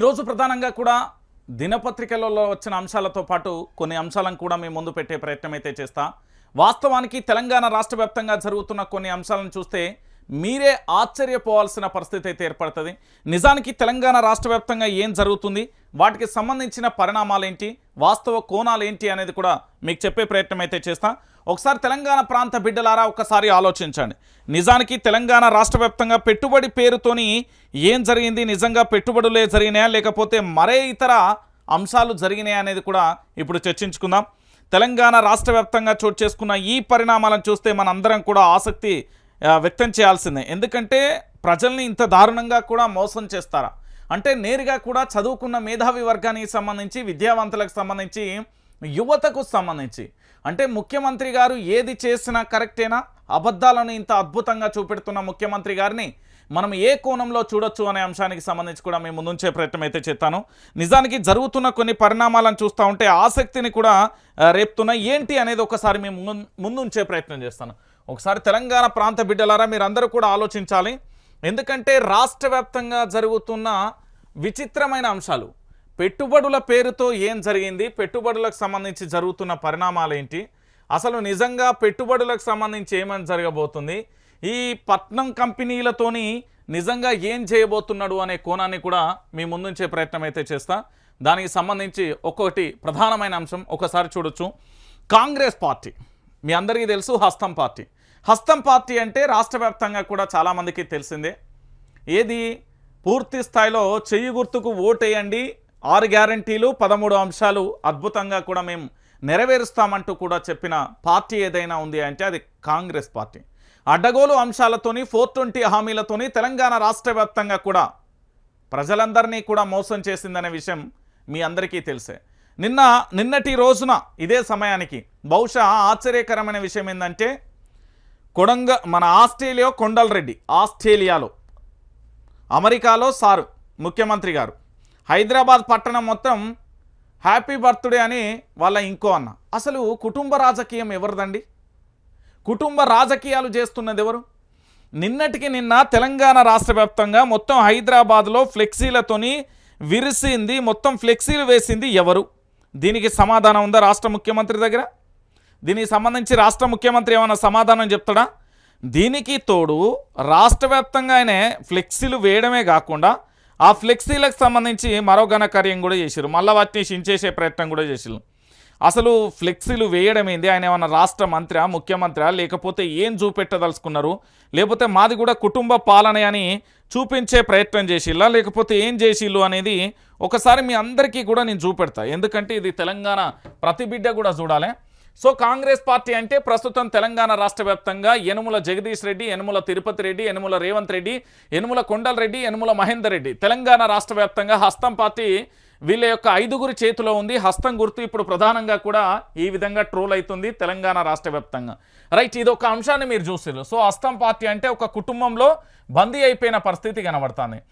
ఈరోజు ప్రధానంగా కూడా దినపత్రికలలో వచ్చిన అంశాలతో పాటు కొన్ని అంశాలను కూడా మేము ముందు పెట్టే ప్రయత్నం అయితే చేస్తా. వాస్తవానికి తెలంగాణ రాష్ట్ర జరుగుతున్న కొన్ని అంశాలను చూస్తే మీరే ఆశ్చర్యపోవాల్సిన పరిస్థితి అయితే ఏర్పడుతుంది. నిజానికి తెలంగాణ రాష్ట్ర వ్యాప్తంగా ఏం జరుగుతుంది? వాటికి సంబంధించిన పరిణామాలు ఏంటి వాస్తవ కోణాలు ఏంటి అనేది కూడా మీకు చెప్పే ప్రయత్నం అయితే చేస్తాం. ఒకసారి తెలంగాణ ప్రాంత బిడ్డలారా ఒకసారి ఆలోచించండి. నిజానికి తెలంగాణ రాష్ట్ర పెట్టుబడి పేరుతోని ఏం జరిగింది? నిజంగా పెట్టుబడులే జరిగినాయా? లేకపోతే మరే ఇతర అంశాలు జరిగినాయా అనేది కూడా ఇప్పుడు చర్చించుకుందాం. తెలంగాణ రాష్ట్ర వ్యాప్తంగా చోటు చేసుకున్న ఈ పరిణామాలను చూస్తే మనందరం కూడా ఆసక్తి వ్యక్తం చేయాల్సిందే. ఎందుకంటే ప్రజల్ని ఇంత దారుణంగా కూడా మోసం చేస్తారా? అంటే నేరుగా కూడా చదువుకున్న మేధావి వర్గానికి సంబంధించి విద్యావంతులకు సంబంధించి యువతకు సంబంధించి. అంటే ముఖ్యమంత్రి గారు ఏది చేసినా కరెక్టేనా? అబద్ధాలను ఇంత అద్భుతంగా చూపెడుతున్న ముఖ్యమంత్రి గారిని మనం ఏ కోణంలో చూడొచ్చు అనే అంశానికి సంబంధించి కూడా మేము ముందుంచే ప్రయత్నం అయితే చేస్తాను. నిజానికి జరుగుతున్న కొన్ని పరిణామాలను చూస్తూ ఉంటే ఆసక్తిని కూడా రేపుతున్న ఏంటి అనేది ఒకసారి మేము ముందు ముందుంచే ప్రయత్నం చేస్తాను. ఒకసారి తెలంగాణ ప్రాంత బిడ్డలారా మీరందరూ కూడా ఆలోచించాలి. ఎందుకంటే రాష్ట్ర వ్యాప్తంగా జరుగుతున్న విచిత్రమైన అంశాలు. పెట్టుబడుల పేరుతో ఏం జరిగింది పెట్టుబడులకు సంబంధించి జరుగుతున్న పరిణామాలు ఏంటి అసలు నిజంగా పెట్టుబడులకు సంబంధించి ఏమని జరగబోతుంది ఈ పట్నం కంపెనీలతోని నిజంగా ఏం చేయబోతున్నాడు అనే కోణాన్ని కూడా మీ ముందుంచే ప్రయత్నం అయితే చేస్తా. దానికి సంబంధించి ఒక్కొక్కటి ప్రధానమైన అంశం ఒకసారి చూడొచ్చు. కాంగ్రెస్ పార్టీ. మీ అందరికీ తెలుసు హస్తం పార్టీ. హస్తం పార్టీ అంటే రాష్ట్ర వ్యాప్తంగా కూడా చాలామందికి తెలిసిందే. ఏది? పూర్తి స్థాయిలో చెయ్యి గుర్తుకు ఓటేయండి. ఆరు గ్యారంటీలు పదమూడు అంశాలు అద్భుతంగా కూడా మేము నెరవేరుస్తామంటూ కూడా చెప్పిన పార్టీ ఏదైనా ఉంది అంటే అది కాంగ్రెస్ పార్టీ. అడ్డగోలు అంశాలతోని ఫోర్ ట్వంటీ హామీలతోని తెలంగాణ రాష్ట్ర వ్యాప్తంగా కూడా ప్రజలందరినీ కూడా మోసం చేసిందనే విషయం మీ అందరికీ తెలిసే. నిన్న నిన్నటి రోజున ఇదే సమయానికి బహుశా ఆశ్చర్యకరమైన విషయం ఏంటంటే కొడంగ మన ఆస్ట్రేలియా కొండలరెడ్డి ఆస్ట్రేలియాలో అమెరికాలో సారు ముఖ్యమంత్రి గారు. హైదరాబాద్ పట్టణం మొత్తం హ్యాపీ బర్త్డే అని వాళ్ళ ఇంకో అన్న. అసలు కుటుంబ రాజకీయం ఎవరిదండి? కుటుంబ రాజకీయాలు చేస్తున్నది ఎవరు? నిన్నటికి నిన్న తెలంగాణ రాష్ట్ర వ్యాప్తంగా మొత్తం హైదరాబాద్లో ఫ్లెక్సీలతోని విరిసింది మొత్తం ఫ్లెక్సీలు వేసింది ఎవరు? దీనికి సమాధానం ఉందా రాష్ట్ర ముఖ్యమంత్రి దగ్గర? దీనికి సంబంధించి రాష్ట్ర ముఖ్యమంత్రి ఏమైనా సమాధానం చెప్తాడా? దీనికి తోడు రాష్ట్ర వ్యాప్తంగా ఆయన ఫ్లెక్సీలు వేయడమే కాకుండా ఆ ఫ్లెక్సీలకు సంబంధించి మరో ఘనకార్యం కూడా చేశారు మళ్ళీ వాటిని చించేసే ప్రయత్నం కూడా చేసారు అసలు ఫ్లెక్సీలు వేయడం ఏంది? ఆయన ఏమన్నా రాష్ట్ర మంత్రి ముఖ్యమంత్రి? లేకపోతే ఏం చూపెట్టదలుచుకున్నారు? లేకపోతే మాది కూడా కుటుంబ పాలన అని చూపించే ప్రయత్నం చేసిల్లా? లేకపోతే ఏం చేసిల్లు అనేది ఒకసారి మీ అందరికీ కూడా నేను చూపెడతా. ఎందుకంటే ఇది తెలంగాణ ప్రతి బిడ్డ కూడా చూడాలి. సో కాంగ్రెస్ పార్టీ అంటే ప్రస్తుతం తెలంగాణ రాష్ట్ర వ్యాప్తంగా యనుముల జగదీష్ రెడ్డి యనుముల తిరుపతి రెడ్డి యనుముల రేవంత్ రెడ్డి యనుముల కొండల్ రెడ్డి యనుముల మహేందర్ రెడ్డి. తెలంగాణ రాష్ట్ర వ్యాప్తంగా హస్తం పార్టీ వీళ్ళ యొక్క ఐదుగురి చేతిలో ఉంది. హస్తం గుర్తు ఇప్పుడు ప్రధానంగా కూడా ఈ విధంగా ట్రోల్ అవుతుంది తెలంగాణ రాష్ట్ర వ్యాప్తంగా. రైట్ ఇది ఒక అంశాన్ని మీరు చూసారు సో హస్తం పార్టీ అంటే ఒక కుటుంబంలో బందీ అయిపోయిన పరిస్థితి కనబడుతుంది.